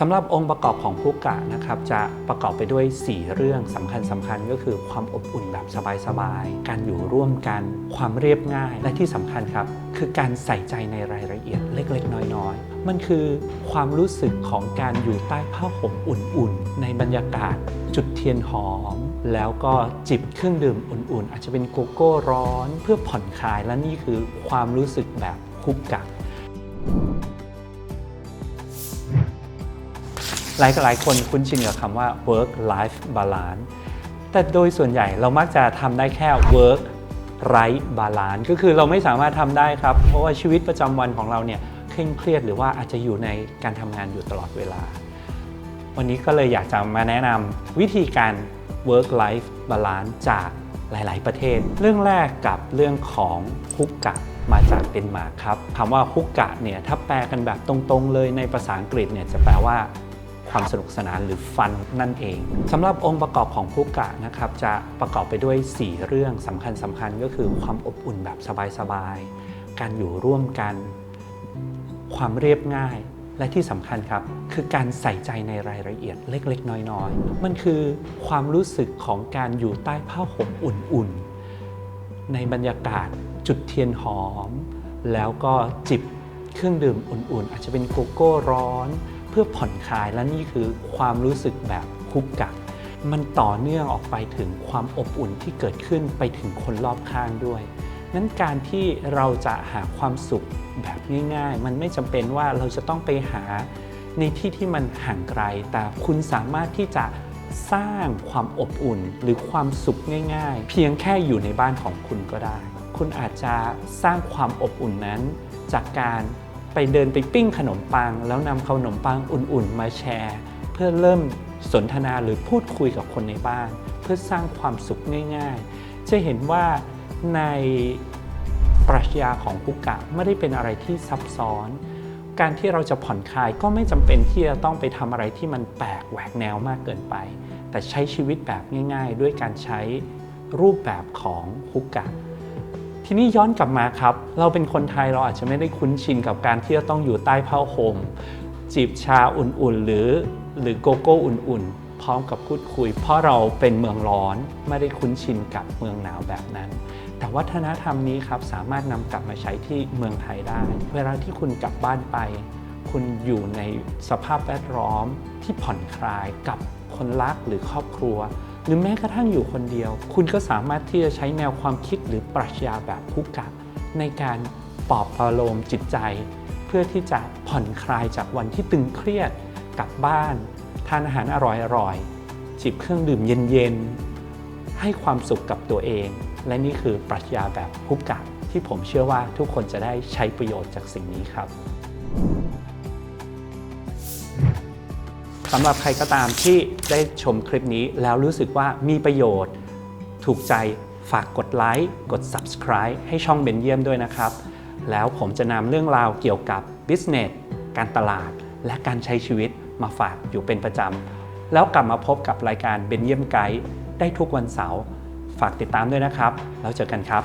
สำหรับองค์ประกอบของพุกะนะครับจะประกอบไปด้วย 4 เรื่องสำคัญสำคัญก็คือความอบอุ่นแบบสบายๆ การอยู่ร่วมกัน ความเรียบง่าย และที่สำคัญครับ คือการใส่ใจในรายละเอียดเล็กๆ น้อยๆ มันคือความรู้สึกของการอยู่ใต้ผ้าห่มอุ่นๆ ในบรรยากาศ จุดเทียนหอม แล้วก็จิบเครื่องดื่มอุ่นๆ อาจจะเป็นโกโก้ร้อน เพื่อผ่อนคลายและนี่คือความรู้สึกแบบคุกกะ หลายหลายคนคุ้นชินกับคำว่า work life balance แต่โดยส่วนใหญ่เรามักจะทำได้แค่ work right balance ก็คือเราไม่สามารถทำได้ครับ เพราะว่าชีวิตประจำวันของเราเนี่ยเคร่งเครียดหรือว่าอาจจะอยู่ในการทำงานอยู่ตลอดเวลา วันนี้ก็เลยอยากจะมาแนะนำวิธีการ work life balance จากหลาย ๆ ประเทศ เรื่องแรกกับเรื่องของฮุกกะมาจากเดนมาร์กครับคำว่าฮุกกะเนี่ยถ้าแปลกันแบบตรง ๆ เลยในภาษาอังกฤษเนี่ยจะแปลว่า ความสนุกสนานหรือฟันนั่นเองสำหรับองค์ประกอบของพุกะนะครับจะประกอบไปด้วย 4 เรื่องสำคัญสำคัญก็คือความอบอุ่นแบบสบายๆ การอยู่ร่วมกัน ความเรียบง่าย และที่สำคัญครับ คือการใส่ใจในรายละเอียดเล็กๆ น้อยๆ มันคือความรู้สึกของการอยู่ใต้ผ้าห่มอุ่นๆ ในบรรยากาศจุดเทียนหอม แล้วก็จิบเครื่องดื่มอุ่นๆ อาจจะเป็นโกโก้ร้อน พื่อผ่อนคลายและนี่คือความรู้สึกแบบคุกกะมันต่อเนื่องออกไปถึงความอบอุ่นที่เกิดขึ้นไปถึงคนรอบข้างด้วย นั้นการที่เราจะหาความสุขแบบง่าย ๆ มันไม่จำเป็นว่าเราจะต้องไปหาในที่ที่มันห่างไกล แต่คุณสามารถที่จะสร้างความอบอุ่นหรือความสุขง่าย ๆ เพียงแค่อยู่ในบ้านของคุณก็ได้ คุณอาจจะสร้างความอบอุ่นนั้นจากการ ไปเดินไปปิ้งขนมปัง แล้วนำขนมปังอุ่นๆ มาแชร์ เพื่อเริ่มสนทนาหรือพูดคุยกับคนในบ้าน เพื่อสร้างความสุขง่ายๆ จะเห็นว่าในปรัชญาของกุกกะไม่ได้เป็นอะไรที่ซับซ้อน การที่เราจะผ่อนคลายก็ไม่จำเป็นที่จะต้องไปทำอะไรที่มันแปลกแหวกแนวมากเกินไป แต่ใช้ชีวิตแบบง่าย ๆ ด้วยการใช้รูปแบบของฮุกกะ ทีนี้ย้อนกลับมาครับ เราเป็นคนไทยเราอาจจะไม่ได้คุ้นชินกับการที่จะต้องอยู่ใต้ผ้าห่มจีบชาอุ่นๆ หรือหรือโกโก้อุ่นๆ พร้อมกับพูดคุย เพราะเราเป็นเมืองร้อนไม่ได้คุ้นชินกับเมืองหนาวแบบนั้น แต่วัฒนธรรมนี้ครับสามารถนำกลับมาใช้ที่เมืองไทยได้ เวลาที่คุณกลับบ้านไป คุณอยู่ในสภาพแวดล้อมที่ผ่อนคลายกับคนรักหรือครอบครัว หรือแม้กระทั่งอยู่คนเดียว คุณก็สามารถที่จะใช้แนวความคิดหรือปรัชญาแบบคุกกะในการปลอบประโลมจิตใจ เพื่อที่จะผ่อนคลายจากวันที่ตึงเครียดกลับบ้าน ทานอาหารอร่อยๆจิบเครื่องดื่มเย็นๆให้ความสุขกับตัวเอง และนี่คือปรัชญาแบบคุกกะที่ผมเชื่อว่าทุกคนจะได้ใช้ประโยชน์จากสิ่งนี้ครับ สำหรับใครก็ตามที่ได้ชมคลิปนี้แล้วรู้สึกว่ามีประโยชน์ ถูกใจฝากกดไลค์กด subscribe ให้ช่องเบนเยี่ยมด้วยนะครับ แล้วผมจะนำเรื่องราวเกี่ยวกับ business การตลาด และการใช้ชีวิตมาฝากอยู่เป็นประจำ แล้วกลับมาพบกับรายการเบนเยี่ยมไกด์ได้ทุกวันเสาร์ฝากติดตามด้วยนะครับ แล้วเจอกันครับ